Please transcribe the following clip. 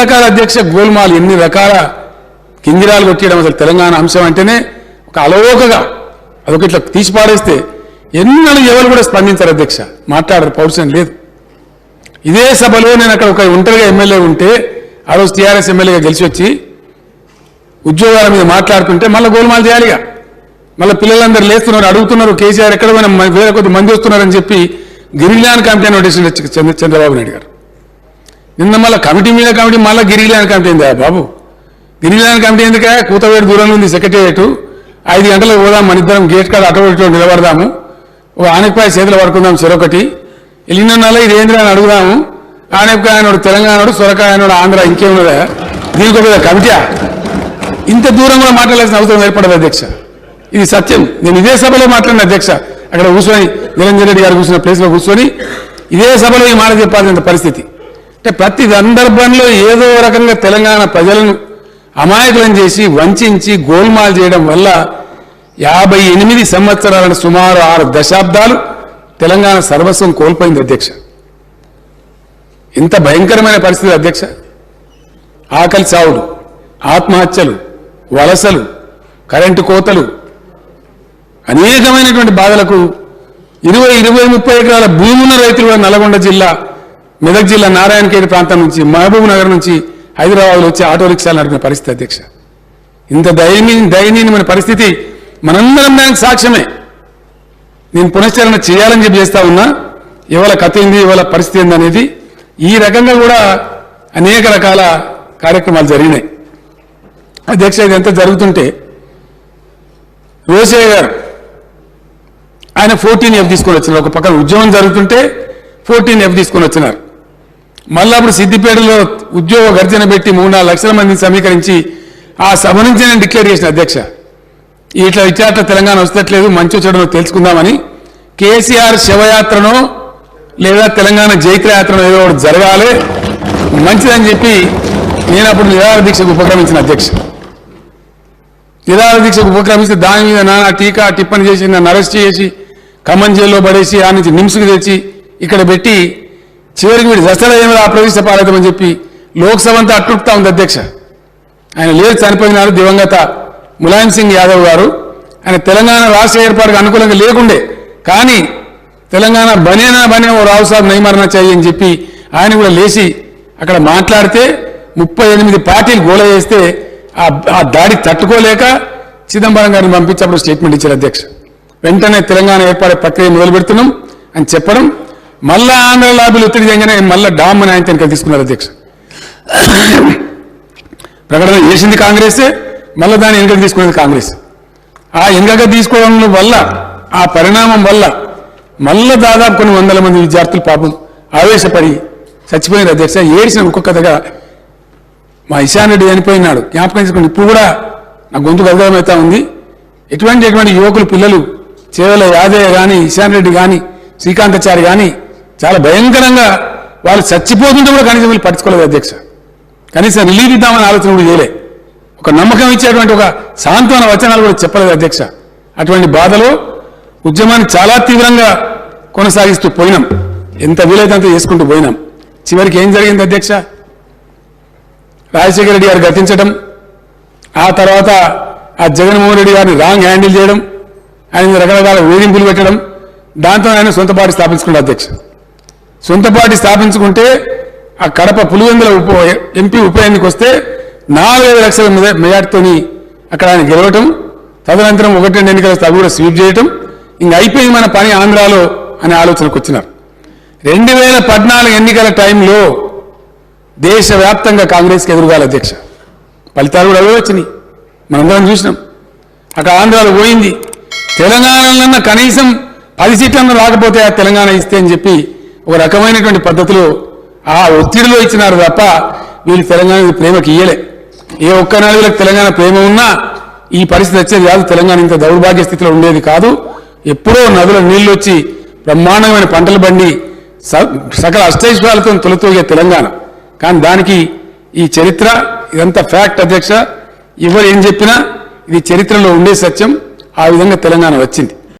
రకాల అధ్యక్ష గోల్మాల్ ఎన్ని రకాల కింగిరాలు కొట్టేయడం అసలు తెలంగాణ అంశం అంటేనే ఒక అలవోకగా అదొక ఇట్లా తీసి పాడేస్తే ఎన్నడూ ఎవరు కూడా స్పందించారు అధ్యక్ష మాట్లాడరు పౌరుషం లేదు. ఇదే సభలో నేను అక్కడ ఒక ఒంటరిగా ఎమ్మెల్యే ఉంటే ఆ రోజు టీఆర్ఎస్ ఎమ్మెల్యేగా గెలిచి వచ్చి ఉద్యోగాల మీద మాట్లాడుతుంటే మళ్ళీ గోల్మాల్ చేయాలిగా. మళ్ళీ పిల్లలందరూ లేస్తున్నారు అడుగుతున్నారు కేసీఆర్ ఎక్కడ పోయినా వేరే కొద్ది మంది వస్తున్నారని చెప్పి గిరిజాన్ కమిటీ నోటీసులు చంద్రబాబు నాయుడు గారు. నిన్న మళ్ళీ కమిటీ మీద కమిటీ మళ్ళీ గిరిజాన్ కమిటీ ఏందా బాబు. గిరిజాన్ కమిటీ ఎందుకే? కూతవేడు దూరంలో ఉంది సెక్రటేరియట్. ఐదు గంటలకు పోదాం మన ఇద్దరం గేట్ కాడ అటు ఇటు నిలబడదాము. ఒక ఆనపకాయ చేతులు పడుకుందాం చెరొకటి వెళ్ళిన నెల ఇది ఏంద్రా అని అడుగుదాము. ఆనపకాయ అనోడు తెలంగాణ సొరకాయ అనోడు ఆంధ్ర ఇంకేమున్నదా? దీనికి ఒక కమిటీ. ఇంత దూరం కూడా మాట్లాడాల్సిన అవసరం ఏర్పడదు అధ్యక్ష. ఇది సత్యం. నేను ఇదే సభలో మాట్లాడిన అధ్యక్ష. అక్కడ కూర్చొని నిరంజన్ రెడ్డి గారు కూర్చున్న ప్లేస్లో కూర్చొని ఇదే సభలో ఈ మాట చెప్పాల్సిన పరిస్థితి. అంటే ప్రతి సందర్భంలో ఏదో రకంగా తెలంగాణ ప్రజలను అమాయకులను చేసి వంచి గోల్మాల్ చేయడం వల్ల యాభై ఎనిమిది సంవత్సరాలను సుమారు ఆరు దశాబ్దాలు తెలంగాణ సర్వస్వం కోల్పోయింది అధ్యక్ష. ఇంత భయంకరమైన పరిస్థితి అధ్యక్ష. ఆకలి చావులు ఆత్మహత్యలు వలసలు కరెంటు కోతలు అనేకమైనటువంటి బాధలకు ఇరవై ఇరవై ముప్పై ఎకరాల భూమున్న రైతులు కూడా నల్గొండ జిల్లా మెదక్ జిల్లా నారాయణఖేడ్ ప్రాంతం నుంచి మహబూబ్ నగర్ నుంచి హైదరాబాద్లో వచ్చి ఆటో రిక్షాలు నడిపిన పరిస్థితి అధ్యక్ష. ఇంత దయనీయ దయనీయమైన పరిస్థితి మనందరం దానికి సాక్ష్యమే. నేను పునశ్చరణ చేయాలని చెప్పి చేస్తా ఉన్నా ఇవాళ కథ ఏంది ఇవాళ పరిస్థితి ఏంది అనేది ఈ రకంగా కూడా అనేక రకాల కార్యక్రమాలు జరిగినాయి. అధ్యక్ష ఇదంతా జరుగుతుంటే రోసయ్య గారు ఆయన ఫోర్టీన్ ఎఫ్ తీసుకొని వచ్చినారు. ఒక పక్కన ఉద్యోగం జరుగుతుంటే ఫోర్టీన్ ఎఫ్ తీసుకొని వచ్చినారు. మళ్ళీ అప్పుడు సిద్దిపేటలో ఉద్యోగ గర్జన పెట్టి మూడు నాలుగు లక్షల మందిని సమీకరించి ఆ సభ నుంచి నేను డిక్లేర్ చేసిన అధ్యక్ష. ఇట్లా ఇట్లా తెలంగాణ వస్తట్లేదు మంచి చెడునో తెలుసుకుందామని. కేసీఆర్ శివయాత్రనో లేదా తెలంగాణ జైత్రయాత్రనో ఏదో ఒకటి జరగాలి. మంచిదని చెప్పి నేను అప్పుడు నిరాహార దీక్షకు ఉపక్రమించిన అధ్యక్ష. నిరాహార దీక్షకు ఉపక్రమిస్తే దాని మీద నానా టీకా టిప్పని చేసి నన్ను అరెస్ట్ చేసి ఖమ్మం జైల్లో పడేసి ఆ నుంచి నిమ్స్కి తెచ్చి ఇక్కడ పెట్టి చివరికి వీడు దస్తడేమో ఆ ప్రవేశ పాలేదమని చెప్పి లోక్సభ అంతా అట్టుపుతా ఉంది అధ్యక్ష. ఆయన లేరు చనిపోయినారు దివంగత ములాయం సింగ్ యాదవ్ గారు. ఆయన తెలంగాణ రాష్ట్ర ఏర్పాటుకు అనుకూలంగా లేకుండే. కానీ తెలంగాణ బనేనా బనే ఓ రావు సాబ్ నయమరణ చెయ్యి అని చెప్పి ఆయన కూడా లేచి అక్కడ మాట్లాడితే ముప్పై ఎనిమిది పార్టీలు గోల చేస్తే ఆ ఆ దాడి తట్టుకోలేక చిదంబరం గారిని పంపించి అప్పుడు స్టేట్మెంట్ ఇచ్చారు అధ్యక్ష. వెంటనే తెలంగాణ ఏర్పాటు ప్రక్రియ మొదలు పెడుతున్నాం అని చెప్పడం మళ్ళా ఆంధ్ర లాబీలు ఒత్తిడి చేయగానే మళ్ళా డామ్ అని ఆయన తీసుకున్నారు అధ్యక్ష. ప్రకటన చేసింది కాంగ్రెసే మళ్ళీ దాన్ని వెనుకకు తీసుకునేది కాంగ్రెస్. ఆ వెనుకగా తీసుకోవడం వల్ల ఆ పరిణామం వల్ల మళ్ళా దాదాపు కొన్ని వందల మంది విద్యార్థులు పాపం ఆవేశపడి చచ్చిపోయిన అధ్యక్ష. ఏడిసిన ఒక్కొక్కదిగా మా ఇషాన్ రెడ్డి చనిపోయినాడు. జ్ఞాపకం చేసుకుని ఇప్పుడు కూడా నా గొంతు గదగమవుతా ఉంది. ఎటువంటి ఎటువంటి యువకులు పిల్లలు చేవల యాదయ్య కానీ ఇషాన్ రెడ్డి కానీ శ్రీకాంతాచారి కానీ చాలా భయంకరంగా వాళ్ళు చచ్చిపోతుంటే కూడా కనీసం వీళ్ళు పట్టించుకోలేదు అధ్యక్ష. కనీసం రిలీఫ్ ఇద్దామని ఆలోచన కూడా చేయలే. ఒక నమ్మకం ఇచ్చేటువంటి ఒక సాంత్వన వచనాలు కూడా చెప్పలేదు అధ్యక్ష. అటువంటి బాధలో ఉద్యమాన్ని చాలా తీవ్రంగా కొనసాగిస్తూ పోయినాం. ఎంత వీలైతే అంత చేసుకుంటూ పోయినాం. చివరికి ఏం జరిగింది అధ్యక్ష? రాజశేఖర రెడ్డి గారు గతించడం ఆ తర్వాత ఆ జగన్మోహన్ రెడ్డి గారిని రాంగ్ హ్యాండిల్ చేయడం ఆయన రకరకాల వేధింపులు పెట్టడం దాంతో ఆయన సొంత పార్టీ స్థాపించుకున్నాడు అధ్యక్ష. సొంత పార్టీ స్థాపించుకుంటే ఆ కడప పులివెందుల ఉప ఎంపీ ఉప ఎన్నిక వస్తే నాలుగైదు లక్షల మెజార్టీతోని అక్కడ ఆయన గెలవటం తదనంతరం ఒకటి రెండు ఎన్నికల వస్తే కూడా స్వీప్ చేయటం ఇంక అయిపోయింది మన పని ఆంధ్రాలో అనే ఆలోచనకు వచ్చినారు. రెండు వేల పద్నాలుగు ఎన్నికల టైంలో దేశవ్యాప్తంగా కాంగ్రెస్కి ఎదురుగాల అధ్యక్ష. ఫలితాలు కూడా అవే వచ్చినాయి మనందరం చూసినాం. అక్కడ ఆంధ్రాలో పోయింది. తెలంగాణలో కనీసం పది సీట్లన్నా రాకపోతే ఆ తెలంగాణ ఇస్తే అని చెప్పి ఒక రకమైనటువంటి పద్ధతులు ఆ ఒత్తిడిలో ఇచ్చినారు తప్ప వీళ్ళు తెలంగాణ ప్రేమకి ఇయ్యలే. ఏ ఒక్క నాలుగులకు తెలంగాణ ప్రేమ ఉన్నా ఈ పరిస్థితి వచ్చేది కాదు. తెలంగాణ ఇంత దౌర్భాగ్య స్థితిలో ఉండేది కాదు. ఎప్పుడో నదుల నీళ్ళు వచ్చి బ్రహ్మాండమైన పంటలు బండి స- సకల అష్టైశ్వర్యాలతో తొలతూగే తెలంగాణ. కానీ దానికి ఈ చరిత్ర ఇదంతా ఫ్యాక్ట్ అధ్యక్ష. ఎవరు ఏం చెప్పినా ఇది చరిత్రలో ఉండే సత్యం. ఆ విధంగా తెలంగాణ వచ్చింది.